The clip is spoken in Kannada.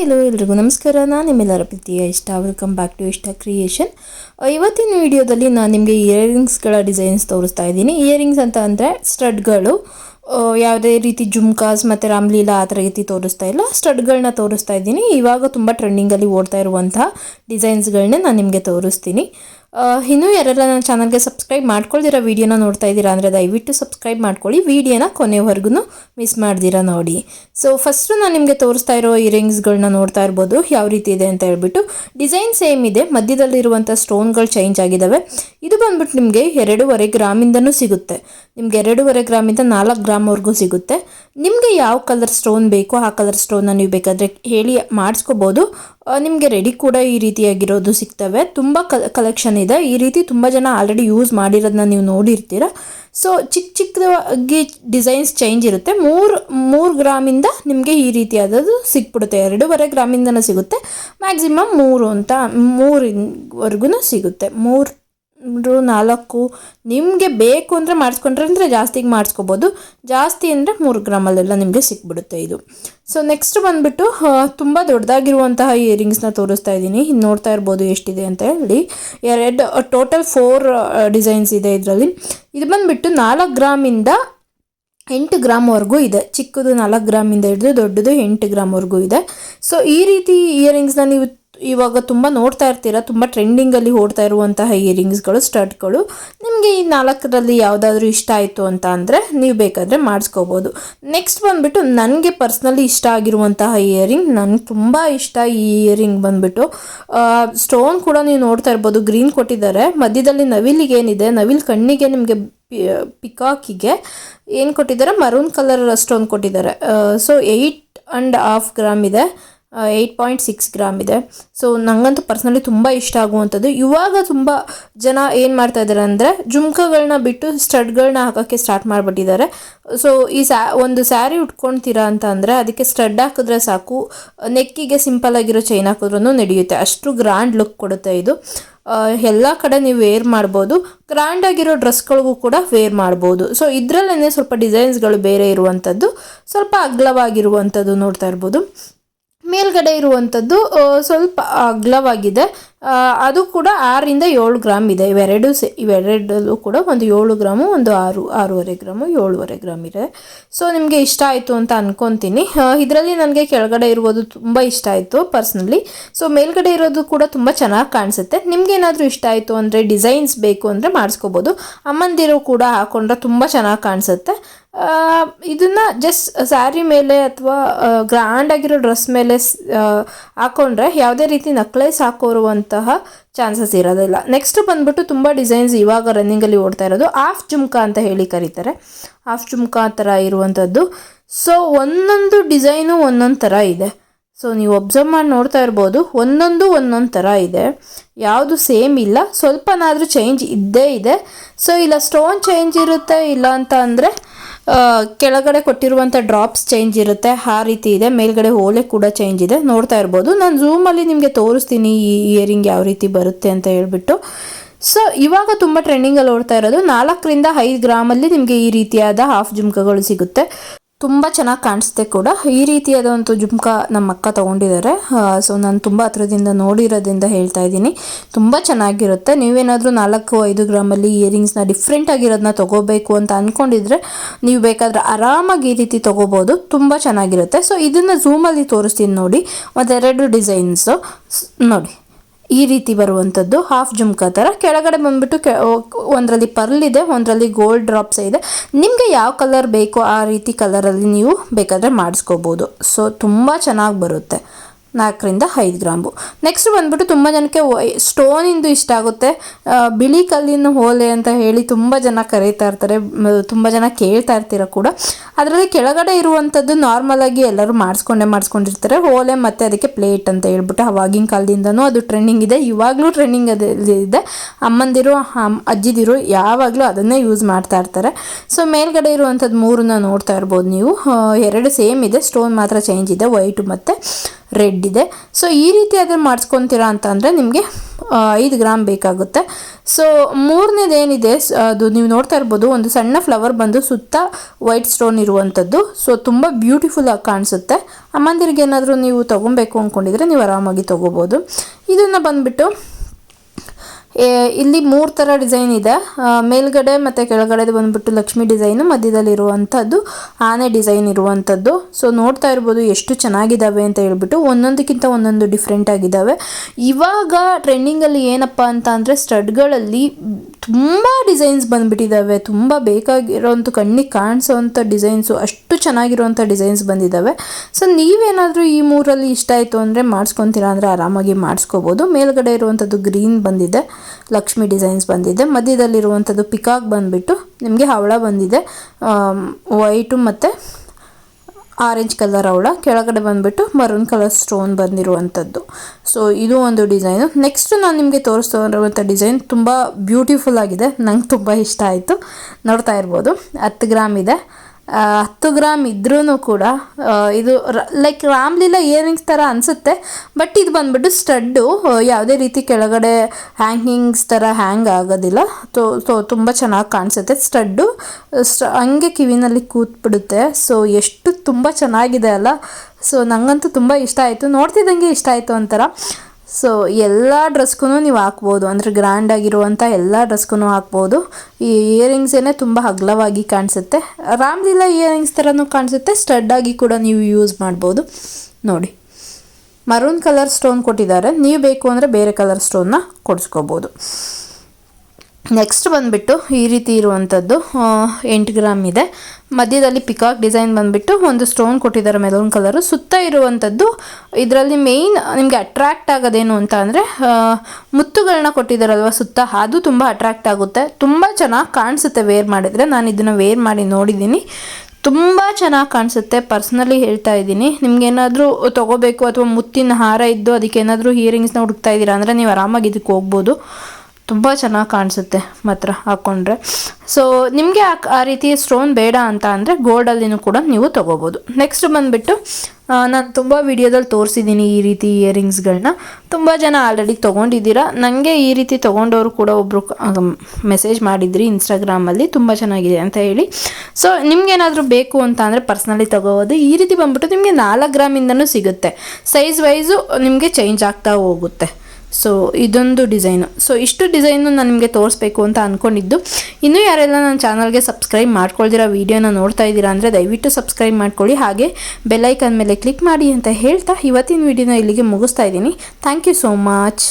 ಹಲೋ ಎಲ್ರಿಗೂ ನಮಸ್ಕಾರ. ನಾನು ನಿಮ್ಮೆಲ್ಲರ ಪ್ರೀತಿಯ Ishta. Welcome back to Ishta creation ಇವತ್ತಿನ ವಿಡಿಯೋದಲ್ಲಿ ನಾನು ನಿಮಗೆ ಇಯರಿಂಗ್ಸ್ಗಳ ಡಿಸೈನ್ಸ್ ತೋರಿಸ್ತಾ ಇದ್ದೀನಿ. ಇಯರಿಂಗ್ಸ್ ಅಂತ ಅಂದರೆ ಸ್ಟಡ್ಗಳು ಯಾವುದೇ ರೀತಿ ಜುಮ್ಕಾಸ್ ಮತ್ತು ರಾಮ್ಲೀಲಾ ಆ ಥರ ರೀತಿ ತೋರಿಸ್ತಾ ಇಲ್ಲ. ಸ್ಟಡ್ಗಳನ್ನ ತೋರಿಸ್ತಾ ಇದ್ದೀನಿ. ಇವಾಗ ತುಂಬ ಟ್ರೆಂಡಿಂಗಲ್ಲಿ ಓಡ್ತಾ ಇರುವಂಥ ಡಿಸೈನ್ಸ್ಗಳನ್ನೇ ನಾನು ನಿಮಗೆ ತೋರಿಸ್ತೀನಿ. ಇನ್ನೂ ಯಾರೆಲ್ಲ ನನ್ನ ಚಾನಲ್ಗೆ ಸಬ್ಸ್ಕ್ರೈಬ್ ಮಾಡ್ಕೊಳ್ದಿರೋ ವೀಡಿಯೋನ ನೋಡ್ತಾ ಇದ್ದೀರಾ ಅಂದರೆ ದಯವಿಟ್ಟು ಸಬ್ಸ್ಕ್ರೈಬ್ ಮಾಡ್ಕೊಳ್ಳಿ. ವೀಡಿಯೋನ ಕೊನೆವರೆಗೂ ಮಿಸ್ ಮಾಡ್ದಿರಾ ನೋಡಿ. ಸೊ ಫಸ್ಟು ನಾನು ನಿಮಗೆ ತೋರಿಸ್ತಾ ಇರೋ ಇಯರಿಂಗ್ಸ್ಗಳನ್ನ ನೋಡ್ತಾ ಇರ್ಬೋದು. ಯಾವ ರೀತಿ ಇದೆ ಅಂತ ಹೇಳ್ಬಿಟ್ಟು. ಡಿಸೈನ್ ಸೇಮ್ ಇದೆ. ಮಧ್ಯದಲ್ಲಿರುವಂಥ ಸ್ಟೋನ್ಗಳು ಚೇಂಜ್ ಆಗಿದ್ದಾವೆ ಇದು ಬಂದ್ಬಿಟ್ಟು ನಿಮಗೆ ಎರಡೂವರೆ ಗ್ರಾಮಿಂದನೂ ಸಿಗುತ್ತೆ. ನಿಮ್ಗೆ ಎರಡೂವರೆ ಗ್ರಾಮಿಂದ ನಾಲ್ಕು ಗ್ರಾಮ್ವರೆಗೂ ಸಿಗುತ್ತೆ. ನಿಮಗೆ ಯಾವ ಕಲರ್ ಸ್ಟೋನ್ ಬೇಕೋ ಆ ಕಲರ್ ಸ್ಟೋನ್ನ ನೀವು ಬೇಕಾದರೆ ಹೇಳಿ ಮಾಡಿಸ್ಕೋಬೋದು. ನಿಮಗೆ ರೆಡಿ ಕೂಡ ಈ ರೀತಿಯಾಗಿರೋದು ಸಿಗ್ತವೆ. ತುಂಬ ಕಲೆಕ್ಷನ್ ಇದೆ. ಈ ರೀತಿ ತುಂಬ ಜನ ಆಲ್ರೆಡಿ ಯೂಸ್ ಮಾಡಿರೋದನ್ನ ನೀವು ನೋಡಿರ್ತೀರ. ಸೊ ಚಿಕ್ಕ ಚಿಕ್ಕದಾಗಿ ಡಿಸೈನ್ಸ್ ಚೇಂಜ್ ಇರುತ್ತೆ. ಮೂರು ಮೂರು ಗ್ರಾಮಿಂದ ನಿಮಗೆ ಈ ರೀತಿಯಾದದ್ದು ಸಿಕ್ಬಿಡುತ್ತೆ. ಎರಡೂವರೆ ಗ್ರಾಮಿಂದನೂ ಸಿಗುತ್ತೆ. ಮ್ಯಾಕ್ಸಿಮಮ್ ಮೂರು ಅಂತ ಮೂರಿವರೆಗೂ ಸಿಗುತ್ತೆ. ಮೂರು ನಾಲ್ಕು, ನಿಮಗೆ ಬೇಕು ಅಂದರೆ ಮಾಡಿಸ್ಕೊಂಡ್ರೆ ಅಂದರೆ ಜಾಸ್ತಿಗೆ ಮಾಡಿಸ್ಕೋಬೋದು. ಜಾಸ್ತಿ ಅಂದರೆ ಮೂರು ಗ್ರಾಮಲ್ಲೆಲ್ಲ ನಿಮಗೆ ಸಿಕ್ಬಿಡುತ್ತೆ ಇದು. ಸೊ ನೆಕ್ಸ್ಟ್ ಬಂದುಬಿಟ್ಟು ತುಂಬ ದೊಡ್ಡದಾಗಿರುವಂತಹ ಇಯರಿಂಗ್ಸ್ನ ತೋರಿಸ್ತಾ ಇದ್ದೀನಿ. ಇನ್ನು ನೋಡ್ತಾ ಇರ್ಬೋದು ಎಷ್ಟಿದೆ ಅಂತ ಹೇಳಿ. ಎರಡು ಟೋಟಲ್ ಫೋರ್ ಡಿಸೈನ್ಸ್ ಇದೆ ಇದರಲ್ಲಿ. ಇದು ಬಂದುಬಿಟ್ಟು ನಾಲ್ಕು ಗ್ರಾಮಿಂದ ಎಂಟು ಗ್ರಾಮ್ವರೆಗೂ ಇದೆ. ಚಿಕ್ಕದು ನಾಲ್ಕು ಗ್ರಾಮಿಂದ ಹಿಡಿದು ದೊಡ್ಡದು ಎಂಟು ಗ್ರಾಮ್ವರೆಗೂ ಇದೆ. ಸೊ ಈ ರೀತಿ ಇಯರಿಂಗ್ಸ್ನ ನೀವು ಇವಾಗ ತುಂಬ ನೋಡ್ತಾ ಇರ್ತೀರ? ತುಂಬ ಟ್ರೆಂಡಿಂಗಲ್ಲಿ ಓಡ್ತಾ ಇರುವಂತಹ ಇಯರಿಂಗ್ಸ್ಗಳು ಸ್ಟಡ್ಗಳು ನಿಮಗೆ ಈ ನಾಲ್ಕರಲ್ಲಿ ಯಾವುದಾದ್ರೂ ಇಷ್ಟ ಆಯಿತು ಅಂತ ಅಂದರೆ ನೀವು ಬೇಕಾದರೆ ಮಾಡಿಸ್ಕೋಬೋದು. ನೆಕ್ಸ್ಟ್ ಬಂದುಬಿಟ್ಟು ನನಗೆ ಪರ್ಸ್ನಲಿ ಇಷ್ಟ ಆಗಿರುವಂತಹ ಇಯರಿಂಗ್ ನನಗೆ ತುಂಬ ಇಷ್ಟ ಈ ಇಯರಿಂಗ್ ಬಂದುಬಿಟ್ಟು. ಸ್ಟೋನ್ ಕೂಡ ನೀವು ನೋಡ್ತಾ ಇರ್ಬೋದು ಗ್ರೀನ್ ಕೊಟ್ಟಿದ್ದಾರೆ. ಮಧ್ಯದಲ್ಲಿ ನವಿಲಿಗೆ ಏನಿದೆ? ನವಿಲ್ ಕಣ್ಣಿಗೆ ನಿಮಗೆ ಪಿಕಾಕಿಗೆ ಏನು ಕೊಟ್ಟಿದ್ದಾರೆ? ಮರೂನ್ ಕಲರ್ ಸ್ಟೋನ್ ಕೊಟ್ಟಿದ್ದಾರೆ. So eight and half gram ಇದೆ. ಏಯ್ಟ್ ಪಾಯಿಂಟ್ ಸಿಕ್ಸ್ ಗ್ರಾಮ್ ಇದೆ. ಸೊ ನನಗಂತೂ ಪರ್ಸ್ನಲಿ ತುಂಬ ಇಷ್ಟ ಆಗುವಂಥದ್ದು. ಇವಾಗ ತುಂಬ ಜನ ಏನು ಮಾಡ್ತಾ ಇದ್ದಾರೆ ಅಂದರೆ ಜುಮ್ಕಗಳನ್ನ ಬಿಟ್ಟು ಸ್ಟಡ್ಗಳನ್ನ ಹಾಕೋಕ್ಕೆ ಸ್ಟಾರ್ಟ್ ಮಾಡಿಬಿಟ್ಟಿದ್ದಾರೆ. ಸೊ ಈ ಸ್ಯಾ ಒಂದು ಸ್ಯಾರಿ ಉಟ್ಕೊಳ್ತೀರಾ ಅಂತ ಅಂದರೆ ಅದಕ್ಕೆ ಸ್ಟಡ್ ಹಾಕಿದ್ರೆ ಸಾಕು. ನೆಕ್ಕಿಗೆ ಸಿಂಪಲ್ ಆಗಿರೋ ಚೈನ್ ಹಾಕಿದ್ರೂ ನಡೆಯುತ್ತೆ. ಅಷ್ಟು ಗ್ರ್ಯಾಂಡ್ ಲುಕ್ ಕೊಡುತ್ತೆ ಇದು. ಎಲ್ಲ ಕಡೆ ನೀವು ವೇರ್ ಮಾಡ್ಬೋದು. ಗ್ರ್ಯಾಂಡ್ ಆಗಿರೋ ಡ್ರೆಸ್ಗಳಿಗೂ ಕೂಡ ವೇರ್ ಮಾಡ್ಬೋದು. ಸೊ ಇದರಲ್ಲೇ ಸ್ವಲ್ಪ ಡಿಸೈನ್ಸ್ಗಳು ಬೇರೆ ಇರುವಂಥದ್ದು. ಸ್ವಲ್ಪ ಅಗ್ಲವಾಗಿರುವಂಥದ್ದು ನೋಡ್ತಾ ಇರ್ಬೋದು. ಮೇಲ್ಗಡೆ ಇರುವಂಥದ್ದು ಸ್ವಲ್ಪ ಅಗ್ಲವಾಗಿದೆ. ಅದು ಕೂಡ ಆರರಿಂದ ಏಳು ಗ್ರಾಮ್ ಇದೆ. ಇವೆರಡು ಸೆ, ಇವೆರಡಲ್ಲೂ ಕೂಡ ಒಂದು ಏಳು ಗ್ರಾಮು, ಒಂದು ಆರು, ಆರೂವರೆ ಗ್ರಾಮು, ಏಳುವರೆ ಗ್ರಾಮ್ ಇದೆ. ಸೊ, ನಿಮಗೆ ಇಷ್ಟ ಆಯಿತು ಅಂತ ಅಂದ್ಕೊತೀನಿ ಇದರಲ್ಲಿ ನನಗೆ ಕೆಳಗಡೆ ಇರುವುದು ತುಂಬ ಇಷ್ಟ ಆಯಿತು, ಪರ್ಸ್ನಲಿ. ಸೊ, ಮೇಲ್ಗಡೆ ಇರೋದು ಕೂಡ ತುಂಬ ಚೆನ್ನಾಗಿ ಕಾಣಿಸುತ್ತೆ. ನಿಮ್ಗೆ ಏನಾದರೂ ಇಷ್ಟ ಆಯಿತು ಅಂದರೆ, ಡಿಸೈನ್ಸ್ ಬೇಕು ಅಂದರೆ ಮಾಡಿಸ್ಕೋಬೋದು. ಅಮ್ಮಂದಿರು ಕೂಡ ಹಾಕೊಂಡ್ರೆ ತುಂಬ ಚೆನ್ನಾಗಿ ಕಾಣಿಸುತ್ತೆ. ಇದನ್ನ ಜಸ್ಟ್ ಸ್ಯಾರಿ ಮೇಲೆ ಅಥವಾ ಗ್ರ್ಯಾಂಡ್ ಆಗಿರೋ ಡ್ರೆಸ್ ಮೇಲೆ ಹಾಕೊಂಡ್ರೆ ಯಾವುದೇ ರೀತಿ ನಕ್ಲೇಸ್ ಹಾಕೋರುವಂತಹ ಚಾನ್ಸಸ್ ಇರೋದಿಲ್ಲ. ನೆಕ್ಸ್ಟ್ ಬಂದ್ಬಿಟ್ಟು ತುಂಬ ಡಿಸೈನ್ಸ್ ಇವಾಗ ರನ್ನಿಂಗಲ್ಲಿ ಓಡ್ತಾ ಇರೋದು. ಹಾಫ್ ಜುಮ್ಕಾ ಅಂತ ಹೇಳಿ ಕರೀತಾರೆ. ಹಾಫ್ ಜುಮ್ಕಾ ಥರ ಇರುವಂಥದ್ದು. ಸೊ ಒಂದೊಂದು ಡಿಸೈನು ಒಂದೊಂದು ಥರ ಇದೆ. ಸೊ ನೀವು ಒಬ್ಸರ್ವ್ ಮಾಡಿ ನೋಡ್ತಾ ಇರ್ಬೋದು. ಒಂದೊಂದು ಒಂದೊಂದು ಥರ ಇದೆ. ಯಾವುದು ಸೇಮ್ ಇಲ್ಲ. ಸ್ವಲ್ಪನಾದರೂ ಚೇಂಜ್ ಇದ್ದೇ ಇದೆ. ಸೊ ಇಲ್ಲ ಸ್ಟೋನ್ ಚೇಂಜ್ ಇರುತ್ತೆ, ಇಲ್ಲ ಅಂತ ಅಂದರೆ ಕೆಳಗಡೆ ಕೊಟ್ಟಿರುವಂಥ ಡ್ರಾಪ್ಸ್ ಚೇಂಜ್ ಇರುತ್ತೆ, ಆ ರೀತಿ ಇದೆ. ಮೇಲ್ಗಡೆ ಓಲೆ ಕೂಡ ಚೇಂಜ್ ಇದೆ. ನೋಡ್ತಾ ಇರ್ಬೋದು. ನಾನು ಝೂಮಲ್ಲಿ ನಿಮಗೆ ತೋರಿಸ್ತೀನಿ ಈ ಇಯರಿಂಗ್ ಯಾವ ರೀತಿ ಬರುತ್ತೆ ಅಂತ ಹೇಳ್ಬಿಟ್ಟು. ಸೊ ಇವಾಗ ತುಂಬ ಟ್ರೆಂಡಿಂಗಲ್ಲಿ ಓಡ್ತಾ ಇರೋದು ನಾಲ್ಕರಿಂದ ಐದು ಗ್ರಾಮಲ್ಲಿ ನಿಮಗೆ ಈ ರೀತಿಯಾದ ಹಾಫ್ ಜುಮ್ಕಗಳು ಸಿಗುತ್ತೆ. ತುಂಬ ಚೆನ್ನಾಗಿ ಕಾಣಿಸುತ್ತೆ ಕೂಡ. ಈ ರೀತಿಯಾದ ಒಂದು ಜುಮ್ಕ ನಮ್ಮ ಅಕ್ಕ ತೊಗೊಂಡಿದ್ದಾರೆ ಸೊ ನಾನು ತುಂಬ ಹತ್ರದಿಂದ ನೋಡಿರೋದ್ರಿಂದ ಹೇಳ್ತಾ ಇದ್ದೀನಿ. ತುಂಬ ಚೆನ್ನಾಗಿರುತ್ತೆ. ನೀವೇನಾದರೂ ನಾಲ್ಕು, ಐದು ಗ್ರಾಮಲ್ಲಿ ಇಯರಿಂಗ್ಸ್ನ ಡಿಫ್ರೆಂಟ್ ಆಗಿರೋದನ್ನ ತೊಗೋಬೇಕು ಅಂತ ಅಂದ್ಕೊಂಡಿದ್ರೆ ನೀವು ಬೇಕಾದರೆ ಆರಾಮಾಗಿ ಈ ರೀತಿ ತೊಗೋಬೋದು. ತುಂಬ ಚೆನ್ನಾಗಿರುತ್ತೆ. ಸೊ ಇದನ್ನು ಝೂಮಲ್ಲಿ ತೋರಿಸ್ತೀನಿ ನೋಡಿ. ಮತ್ತು ಎರಡು ಡಿಸೈನ್ಸು ನೋಡಿ. ಈ ರೀತಿ ಬರುವಂಥದ್ದು. ಹಾಫ್ ಜುಮ್ಕಾ ಥರ. ಕೆಳಗಡೆ ಬಂದ್ಬಿಟ್ಟು ಕೆ ಒಂದರಲ್ಲಿ ಪರ್ಲ್ ಇದೆ, ಒಂದರಲ್ಲಿ ಗೋಲ್ಡ್ ಡ್ರಾಪ್ಸ್ ಇದೆ. ನಿಮಗೆ ಯಾವ ಕಲರ್ ಬೇಕೋ ಆ ರೀತಿ ಕಲರಲ್ಲಿ ನೀವು ಬೇಕಾದರೆ ಮಾಡಿಸ್ಕೋಬೋದು. ಸೊ ತುಂಬ ಚೆನ್ನಾಗಿ ಬರುತ್ತೆ. ನಾಲ್ಕರಿಂದ ಐದು ಗ್ರಾಮು. ನೆಕ್ಸ್ಟ್ ಬಂದ್ಬಿಟ್ಟು ತುಂಬ ಜನಕ್ಕೆ ಸ್ಟೋನಿಂದು ಇಷ್ಟ ಆಗುತ್ತೆ. ಬಿಳಿ ಕಲ್ಲಿನ ಓಲೆ ಅಂತ ಹೇಳಿ ತುಂಬ ಜನ ಕರೀತಾ ಇರ್ತಾರೆ ತುಂಬ ಜನ ಕೇಳ್ತಾ ಇರ್ತೀರ ಕೂಡ. ಅದರಲ್ಲಿ ಕೆಳಗಡೆ ಇರುವಂಥದ್ದು ನಾರ್ಮಲ್ ಆಗಿ ಎಲ್ಲರೂ ಮಾಡಿಸ್ಕೊಂಡೇ ಮಾಡಿಸ್ಕೊಂಡಿರ್ತಾರೆ. ಓಲೆ ಮತ್ತು ಅದಕ್ಕೆ ಪ್ಲೇಟ್ ಅಂತ ಹೇಳ್ಬಿಟ್ಟು ಅವಾಗಿನ ಕಾಲದಿಂದನೂ ಅದು ಟ್ರೆಂಡಿಂಗ್ ಇದೆ. ಇವಾಗಲೂ ಟ್ರೆಂಡಿಂಗ್ ಇದೆ. ಅಮ್ಮಂದಿರು, ಅಮ್- ಅಜ್ಜಿದಿರು ಯಾವಾಗಲೂ ಅದನ್ನೇ ಯೂಸ್ ಮಾಡ್ತಾ ಇರ್ತಾರೆ. ಸೊ ಮೇಲ್ಗಡೆ ಇರುವಂಥದ್ದು ಮೂರನ್ನ ನೋಡ್ತಾ ಇರ್ಬೋದು ನೀವು. ಎರಡು ಸೇಮ್ ಇದೆ. ಸ್ಟೋನ್ ಮಾತ್ರ ಚೇಂಜ್ ಇದೆ. ವೈಟು ಮತ್ತು ರೆಡ್ ಇದೆ. ಸೊ ಈ ರೀತಿ ಅದನ್ನು ಮಾಡಿಸ್ಕೊತೀರಾ ಅಂತಂದರೆ ನಿಮಗೆ ಐದು ಗ್ರಾಮ್ ಬೇಕಾಗುತ್ತೆ. ಸೊ ಮೂರನೇದು ಏನಿದೆ ಅದು ನೀವು ನೋಡ್ತಾ ಇರ್ಬೋದು, ಒಂದು ಸಣ್ಣ ಫ್ಲವರ್ ಬಂದು ಸುತ್ತ ವೈಟ್ ಸ್ಟೋನ್ ಇರುವಂಥದ್ದು ಸೊ ತುಂಬ ಬ್ಯೂಟಿಫುಲ್ ಆಗಿ ಕಾಣಿಸುತ್ತೆ. ಅಮ್ಮಂದಿರಿಗೆ ಏನಾದರೂ ನೀವು ತೊಗೊಬೇಕು ಅಂದ್ಕೊಂಡಿದ್ರೆ ನೀವು ಆರಾಮಾಗಿ ತೊಗೋಬೋದು. ಇದನ್ನು ಬಂದುಬಿಟ್ಟು ಇಲ್ಲಿ ಮೂರು ಥರ ಡಿಸೈನ್ ಇದೆ. ಮೇಲ್ಗಡೆ ಮತ್ತು ಕೆಳಗಡೆ ಬಂದ್ಬಿಟ್ಟು ಲಕ್ಷ್ಮಿ ಡಿಸೈನು, ಮಧ್ಯದಲ್ಲಿ ಇರುವಂಥದ್ದು ಆನೆ ಡಿಸೈನ್ ಇರುವಂಥದ್ದು ಸೊ ನೋಡ್ತಾ ಇರ್ಬೋದು ಎಷ್ಟು ಚೆನ್ನಾಗಿದ್ದಾವೆ ಅಂತ ಹೇಳ್ಬಿಟ್ಟು ಒಂದೊಂದಕ್ಕಿಂತ ಒಂದೊಂದು ಡಿಫ್ರೆಂಟ್ ಆಗಿದ್ದಾವೆ ಇವಾಗ ಟ್ರೆಂಡಿಂಗಲ್ಲಿ ಏನಪ್ಪ ಅಂತ ಅಂದರೆ ಸ್ಟಡ್ಗಳಲ್ಲಿ ತುಂಬ ಡಿಸೈನ್ಸ್ ಬಂದ್ಬಿಟ್ಟಿದ್ದಾವೆ ತುಂಬ ಬೇಕಾಗಿರೋಂಥ ಕಣ್ಣಿಗೆ ಕಾಣಿಸೋವಂಥ ಡಿಸೈನ್ಸು ಅಷ್ಟು ಚೆನ್ನಾಗಿರುವಂಥ ಡಿಸೈನ್ಸ್ ಬಂದಿದ್ದಾವೆ ಸೊ ನೀವೇನಾದರೂ ಈ ಮೂರಲ್ಲಿ ಇಷ್ಟ ಆಯಿತು ಅಂದರೆ ಮಾಡಿಸ್ಕೊತೀರಾ ಅಂದರೆ ಆರಾಮಾಗಿ ಮಾಡಿಸ್ಕೋಬೋದು. ಮೇಲ್ಗಡೆ ಇರುವಂಥದ್ದು ಗ್ರೀನ್ ಬಂದಿದೆ. ಲಕ್ಷ್ಮಿ ಡಿಸೈನ್ಸ್ ಬಂದಿದೆ. ಮಧ್ಯದಲ್ಲಿರುವಂಥದ್ದು ಪಿಕಾಕ್ ಬಂದುಬಿಟ್ಟು ನಿಮಗೆ ಹವಳ ಬಂದಿದೆ. ವೈಟು ಮತ್ತು ಆರೆಂಜ್ ಕಲರ್ ಅವಳ ಕೆಳಗಡೆ ಬಂದುಬಿಟ್ಟು ಮರೂನ್ ಕಲರ್ ಸ್ಟೋನ್ ಬಂದಿರುವಂಥದ್ದು ಸೊ ಇದು ಒಂದು ಡಿಸೈನು. ನೆಕ್ಸ್ಟ್ ನಾನು ನಿಮಗೆ ತೋರಿಸ್ತಾ ಇರುವಂಥ ಡಿಸೈನ್ ತುಂಬ ಬ್ಯೂಟಿಫುಲ್ ಆಗಿದೆ. ನಂಗೆ ತುಂಬ ಇಷ್ಟ ಆಯಿತು. ನೋಡ್ತಾ ಇರ್ಬೋದು. ಹತ್ತು ಗ್ರಾಮ್ ಇದೆ. ಹತ್ತು ಗ್ರಾಮ್ ಇದ್ರೂ ಕೂಡ ಇದು ಲೈಕ್ ರಾಮ್ಲೀಲಾ ಇಯರಿಂಗ್ಸ್ ಥರ ಅನಿಸುತ್ತೆ ಬಟ್ ಇದು ಬಂದ್ಬಿಟ್ಟು ಸ್ಟಡ್ಡು ಯಾವುದೇ ರೀತಿ ಕೆಳಗಡೆ ಹ್ಯಾಂಗಿಂಗ್ಸ್ ಥರ ಹ್ಯಾಂಗ್ ಆಗೋದಿಲ್ಲ. ತೋ ಸೊ ತುಂಬ ಚೆನ್ನಾಗಿ ಕಾಣಿಸುತ್ತೆ ಸ್ಟಡ್ಡು ಸ್ಟ ಹಂಗೆ ಕಿವಿನಲ್ಲಿ ಕೂತ್ಬಿಡುತ್ತೆ. ಸೊ ಎಷ್ಟು ತುಂಬ ಚೆನ್ನಾಗಿದೆ ಅಲ್ಲ. ಸೊ ನನಗಂತೂ ತುಂಬ ಇಷ್ಟ ಆಯಿತು. ನೋಡ್ತಿದ್ದಂಗೆ ಇಷ್ಟ ಆಯಿತು ಒಂಥರ. ಸೊ ಎಲ್ಲ ಡ್ರೆಸ್ಗೂ ನೀವು ಹಾಕ್ಬೋದು. ಅಂದರೆ ಗ್ರ್ಯಾಂಡ್ ಆಗಿರುವಂಥ ಎಲ್ಲ ಡ್ರೆಸ್ಗೂ ಹಾಕ್ಬೋದು. ಈ ಇಯರಿಂಗ್ಸೇನೆ ತುಂಬ ಅಗಲವಾಗಿ ಕಾಣಿಸುತ್ತೆ. ರಾಮ್ಲೀಲಾ ಇಯರಿಂಗ್ಸ್ ಥರನೂ ಕಾಣಿಸುತ್ತೆ. ಸ್ಟಡ್ ಆಗಿ ಕೂಡ ನೀವು ಯೂಸ್ ಮಾಡ್ಬೋದು. ನೋಡಿ. ಮರೂನ್ ಕಲರ್ ಸ್ಟೋನ್ ಕೊಟ್ಟಿದ್ದಾರೆ. ನೀವು ಬೇಕು ಅಂದರೆ ಬೇರೆ ಕಲರ್ ಸ್ಟೋನ್ನ ಕೊಡಿಸ್ಕೋಬೋದು. ನೆಕ್ಸ್ಟ್ ಬಂದುಬಿಟ್ಟು ಈ ರೀತಿ ಇರುವಂಥದ್ದು ಎಂಟು ಗ್ರಾಮ್ ಇದೆ. ಮಧ್ಯದಲ್ಲಿ ಪಿಕಾಕ್ ಡಿಸೈನ್ ಬಂದುಬಿಟ್ಟು ಒಂದು ಸ್ಟೋನ್ ಕೊಟ್ಟಿದ್ದಾರೆ ಮೆಲೋನ್ ಕಲರು ಸುತ್ತ ಇರುವಂಥದ್ದು ಇದರಲ್ಲಿ ಮೇಯ್ನ್ ನಿಮಗೆ ಅಟ್ರ್ಯಾಕ್ಟ್ ಆಗೋದೇನು ಅಂತ ಅಂದರೆ ಮುತ್ತುಗಳನ್ನ ಕೊಟ್ಟಿದ್ದಾರಲ್ವ ಸುತ್ತ? ಅದು ತುಂಬ ಅಟ್ರ್ಯಾಕ್ಟ್ ಆಗುತ್ತೆ. ತುಂಬ ಚೆನ್ನಾಗಿ ಕಾಣಿಸುತ್ತೆ ವೇರ್ ಮಾಡಿದರೆ. ನಾನು ಇದನ್ನು ವೇರ್ ಮಾಡಿ ನೋಡಿದ್ದೀನಿ. ತುಂಬ ಚೆನ್ನಾಗಿ ಕಾಣಿಸುತ್ತೆ. ಪರ್ಸ್ನಲಿ ಹೇಳ್ತಾ ಇದ್ದೀನಿ. ನಿಮ್ಗೇನಾದರೂ ತೊಗೋಬೇಕು ಅಥವಾ ಮುತ್ತಿನ ಹಾರ ಇದ್ದು ಅದಕ್ಕೆ ಏನಾದರೂ ಇಯರಿಂಗ್ಸ್ನ ಹುಡುಕ್ತಾ ಇದ್ದೀರಾ ಅಂದರೆ ನೀವು ಆರಾಮಾಗಿ ಇದಕ್ಕೆ ಹೋಗ್ಬೋದು. ತುಂಬ ಚೆನ್ನಾಗಿ ಕಾಣಿಸುತ್ತೆ ಮಾತ್ರ ಹಾಕ್ಕೊಂಡ್ರೆ ಸೊ ನಿಮಗೆ ಆ ರೀತಿ ಸ್ಟೋನ್ ಬೇಡ ಅಂತ ಅಂದರೆ ಗೋಲ್ಡಲ್ಲಿನೂ ಕೂಡ ನೀವು ತೊಗೋಬೋದು. ನೆಕ್ಸ್ಟ್ ಬಂದುಬಿಟ್ಟು ನಾನು ತುಂಬ ವಿಡಿಯೋದಲ್ಲಿ ತೋರಿಸಿದ್ದೀನಿ ಈ ರೀತಿ ಇಯರಿಂಗ್ಸ್ಗಳನ್ನ ತುಂಬ ಜನ ಆಲ್ರೆಡಿ ತೊಗೊಂಡಿದ್ದೀರಾ. ನನಗೆ ಈ ರೀತಿ ತೊಗೊಂಡವರು ಕೂಡ ಒಬ್ಬರು ಮೆಸೇಜ್ ಮಾಡಿದ್ರಿ ಇನ್ಸ್ಟಾಗ್ರಾಮಲ್ಲಿ ತುಂಬ ಚೆನ್ನಾಗಿದೆ ಅಂತ ಹೇಳಿ. ಸೊ ನಿಮ್ಗೇನಾದರೂ ಬೇಕು ಅಂತ ಅಂದರೆ ಪರ್ಸ್ನಲಿ ತೊಗೋಬೋದು. ಈ ರೀತಿ ಬಂದ್ಬಿಟ್ಟು ನಿಮಗೆ ನಾಲ್ಕು ಗ್ರಾಮಿಂದನೂ ಸಿಗುತ್ತೆ. ಸೈಜ್ ವೈಸು ನಿಮಗೆ ಚೇಂಜ್ ಆಗ್ತಾ ಹೋಗುತ್ತೆ. ಸೊ ಇದೊಂದು ಡಿಸೈನು ಸೊ ಇಷ್ಟು ಡಿಸೈನು ನಾನು ನಿಮಗೆ ತೋರಿಸ್ಬೇಕು ಅಂತ ಅಂದ್ಕೊಂಡಿದ್ದು ಇನ್ನೂ ಯಾರೆಲ್ಲ ನನ್ನ ಚಾನಲ್ಗೆ ಸಬ್ಸ್ಕ್ರೈಬ್ ಮಾಡ್ಕೊಳ್ದಿರೋ ವೀಡಿಯೋನ ನೋಡ್ತಾ ಇದ್ದೀರಾ ಅಂದರೆ ದಯವಿಟ್ಟು ಸಬ್ಸ್ಕ್ರೈಬ್ ಮಾಡ್ಕೊಳ್ಳಿ. ಹಾಗೆ ಬೆಲ್ಲೈಕನ್ ಮೇಲೆ ಕ್ಲಿಕ್ ಮಾಡಿ ಅಂತ ಹೇಳ್ತಾ ಇವತ್ತಿನ ವೀಡಿಯೋನ ಇಲ್ಲಿಗೆ ಮುಗಿಸ್ತಾ ಇದ್ದೀನಿ. Thank you so much